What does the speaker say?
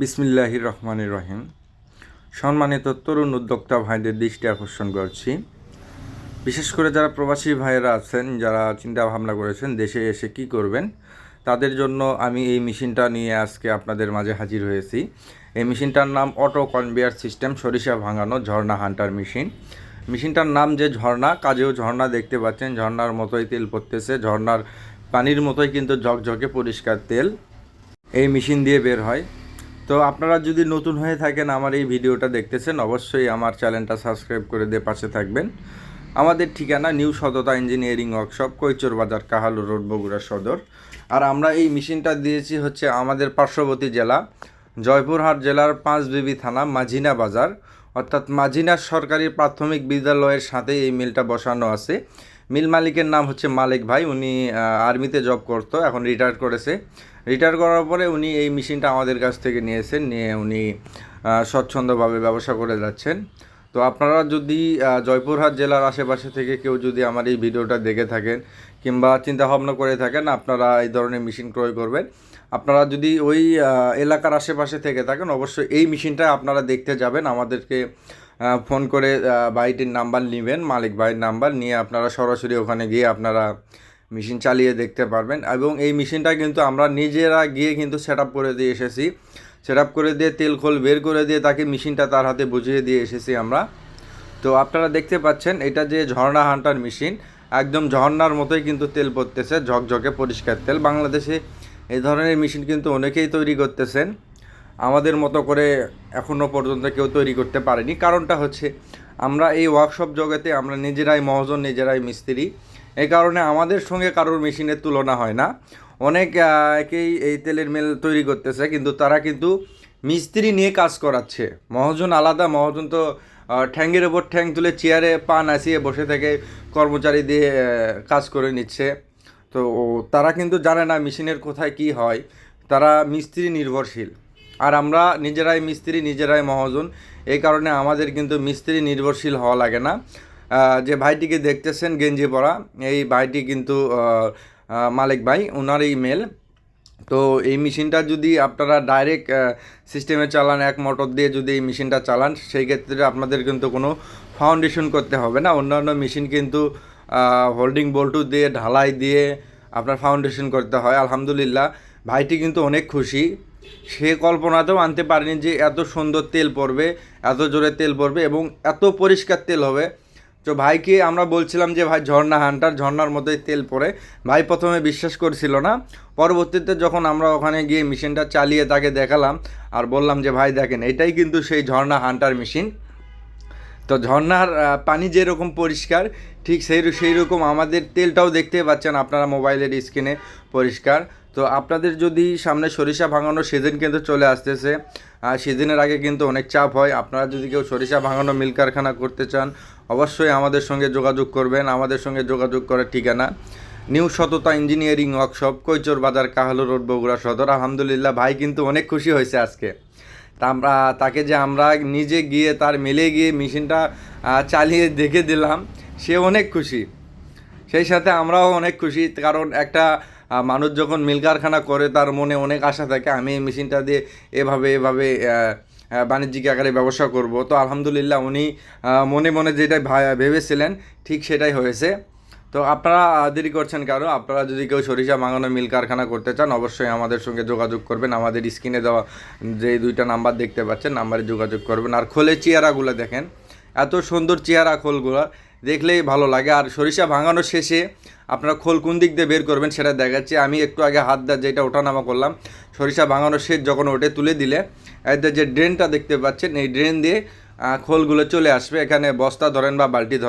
বিসমিল্লাহির রহমানির রহিম। সম্মানিত তরুণ উদ্যোক্তা ভাইদের দৃষ্টি আকর্ষণ করছি। বিশেষ করে যারা প্রবাসী ভাইয়েরা আছেন, যারা চিন্তা ভাবনা করেছেন দেশে এসে কি করবেন, তাদের জন্য আমি এই মেশিনটা নিয়ে আজকে আপনাদের মাঝে হাজির হয়েছি। এই মেশিনটার নাম অটো কনভেয়ার সিস্টেম, সরিষা ভাঙানো ঝর্ণা হান্টার মেশিন। মেশিনটার নাম যে ঝর্ণা, কাজেও ঝর্ণা দেখতে পাচ্ছেন। ঝর্ণার মতোই তেল পড়তেছে, ঝর্ণার পানির মতোই কিন্তু ঝকঝকে পরিষ্কার তেল। এই মেশিন দিয়ে বের হয়। তো আপনারা যদি নতুন হয়ে থাকেন আমার এই ভিডিওটা দেখতেছেন, অবশ্যই আমার চ্যানেলটা সাবস্ক্রাইব করে দিয়ে পাশে থাকবেন। আমাদের ঠিকানা নিউ সততা ইঞ্জিনিয়ারিং ওয়ার্কশপ, কৈচর বাজার, কাহালু রোড, বগুড়া সদর। আর আমরা এই মেশিনটা দিয়েছি হচ্ছে আমাদের পার্শ্ববর্তী জেলা, জয়পুরহাট জেলার পাঁচ পাঁচবিবি থানা, মাঝিনা বাজার। অর্থাৎ মাঝিনা সরকারি প্রাথমিক বিদ্যালয়ের সাথে এই মিলটা বসানো আছে। মিল মালিকের নাম হচ্ছে মালিক ভাই, উনি আর্মিতে জব করতো, এখন রিটায়ার করেছে। রিটায়ার করার পরে উনি এই মেশিনটা আমাদের কাছ থেকে নিয়েছেন, নিয়ে উনি স্বচ্ছন্দভাবে ব্যবসা করে যাচ্ছেন। তো আপনারা যদি জয়পুরহাট জেলার আশেপাশে থেকে কেউ যদি আমার এই ভিডিওটা দেখে থাকেন কিংবা চিন্তা ভাবনা করে থাকেন, আপনারা এই ধরনের মেশিন ক্রয় করবেন। আপনারা যদি ওই এলাকার আশেপাশে থেকে থাকেন, অবশ্যই এই মেশিনটা আপনারা দেখতে যাবেন। আমাদেরকে ফোন করে ভাইটির নাম্বার নেবেন, মালিক ভাইয়ের নাম্বার, নিয়ে আপনারা সরাসরি ওখানে গিয়ে আপনারা মেশিন চালিয়ে দেখতে পারবেন। এবং এই মেশিনটা কিন্তু আমরা নিজেরা গিয়ে কিন্তু সেট করে দিয়ে এসেছি। সেট করে দিয়ে তেল খোল বের করে দিয়ে তাকে মেশিনটা তার হাতে বুঝিয়ে দিয়ে এসেছি আমরা। তো আপনারা দেখতে পাচ্ছেন, এটা যে ঝর্ণা হান্টার মেশিন, একদম ঝর্ণার মতোই কিন্তু তেল পড়তেছে, ঝকঝকে পরিষ্কার তেল। বাংলাদেশে এই ধরনের মেশিন কিন্তু অনেকেই তৈরি করতেছেন। আমাদের মতো করে এখনও পর্যন্ত কেউ তৈরি করতে পারেনি। কারণটা হচ্ছে, আমরা এই ওয়ার্কশপ জগতে আমরা নিজেরাই মহাজন, নিজেরাই মিস্ত্রি। এই কারণে আমাদের সঙ্গে কারোর মেশিনের তুলনা হয় না। অনেক একেই এই তেলের মেল তৈরি করতেছে, কিন্তু তারা কিন্তু মিস্ত্রি নিয়ে কাজ করাচ্ছে। মহাজন আলাদা, মহাজন তো ঠ্যাঙ্গের ওপর ঠ্যাং তুলে চেয়ারে পা নাচিয়ে বসে থেকে কর্মচারী দিয়ে কাজ করে নিচ্ছে। তো তারা কিন্তু জানে না মেশিনের কোথায় কি হয়। তারা মিস্ত্রি নির্ভরশীল। আর আমরা নিজেরাই মিস্ত্রি, নিজেরাই মহাজন। এই কারণে আমাদের কিন্তু মিস্ত্রি নির্ভরশীল হওয়া লাগে না। যে ভাইটিকে দেখতেছেন গেঞ্জি পরা, এই ভাইটি কিন্তু মালিক ভাই ওনার মেল তো এই মেশিনটা যদি আপনারা ডাইরেক্ট সিস্টেমে চালান, এক মোটর দিয়ে যদি এই মেশিনটা চালান, সেই ক্ষেত্রে আপনাদের কিন্তু কোনো ফাউন্ডেশন করতে হবে না। অন্যান্য মেশিন কিন্তু হোল্ডিং বল্টু দিয়ে, ঢালাই দিয়ে আপনার ফাউন্ডেশন করতে হয়। আলহামদুলিল্লাহ, ভাইটি কিন্তু অনেক খুশি। সে কল্পনাতেও আনতে পারেনি যে এত সুন্দর তেল পড়বে, এত জোরে তেল পড়বে এবং এত পরিষ্কার তেল হবে। তো ভাইকে আমরা বলছিলাম যে, ভাই, ঝর্ণা হান্টার ঝর্ণার মতোই তেল পড়ে। ভাই প্রথমে বিশ্বাস করছিল না। পরবর্তীতে যখন আমরা ওখানে গিয়ে মেশিনটা চালিয়ে তাকে দেখালাম আর বললাম যে, ভাই, দেখেন, এটাই কিন্তু সেই ঝর্ণা হান্টার মেশিন। তো ঝর্নার পানি যেরকম পরিষ্কার, ঠিক সেই সেই রকম আমাদের তেলটাও দেখতে পাচ্ছেন আপনারা মোবাইলের স্ক্রিনে পরিষ্কার। তো আপনাদের যদি সামনে সরিষা ভাঙানো সিজন কিন্তু চলে আসতেছে আর সিজনের আগে কিন্তু অনেক চাপ হয়। আপনারা যদি কেউ সরিষা ভাঙানো মিল কারখানা করতে চান, অবশ্যই আমাদের সঙ্গে যোগাযোগ করবেন। আমাদের সঙ্গে যোগাযোগ করার ঠিকানা নিউ সততা ইঞ্জিনিয়ারিং ওয়ার্কশপ, কৈচর বাজার, কাহালু রোড, বগুড়া সদর। আলহামদুলিল্লাহ, ভাই কিন্তু অনেক খুশি হয়েছে আজকে। তা আমরা, তাকে যে আমরা নিজে গিয়ে, তার মেলে গিয়ে মেশিনটা চালিয়ে দেখে দিলাম, সে অনেক খুশি। সেই সাথে আমরাও অনেক খুশি, কারণ একটা মানুষ যখন মিল কারখানা করে, তার মনে অনেক আশা থাকে, আমি এই মেশিনটা দিয়ে এভাবে এভাবে বাণিজ্যিক আকারে ব্যবসা করব। তো আলহামদুলিল্লাহ উনি মনে মনে যেটা ভেবেছিলেন, ঠিক সেটাই হয়েছে। তো আপনারা দেরি করছেন কারও আপনারা যদি কেউ সরিষা মাঙানো মিল কারখানা করতে চান, অবশ্যই আমাদের সঙ্গে যোগাযোগ করবেন। আমাদের স্ক্রিনে দেওয়া যে দুইটা নাম্বার দেখতে পাচ্ছেন, নাম্বারে যোগাযোগ করবেন। আর খোলে চেয়ারাগুলো দেখেন। এত সুন্দর চেহারা খোলগুলো, দেখলেই ভালো লাগে। আর সরিষা ভাঙানোর শেষে আপনারা খোল কোন দিক দিয়ে বের করবেন সেটা দেখাচ্ছি। আমি একটু আগে হাত দিয়ে যেটা ওঠানামা করলাম, সরিষা ভাঙানোর শেষ যখন ওটে তুলে দিলে এতে যে ড্রেনটা দেখতে পাচ্ছেন, এই ড্রেন দিয়ে খোলগুলো চলে আসবে। এখানে বস্তা ধরেন বা বালতি ধরেন।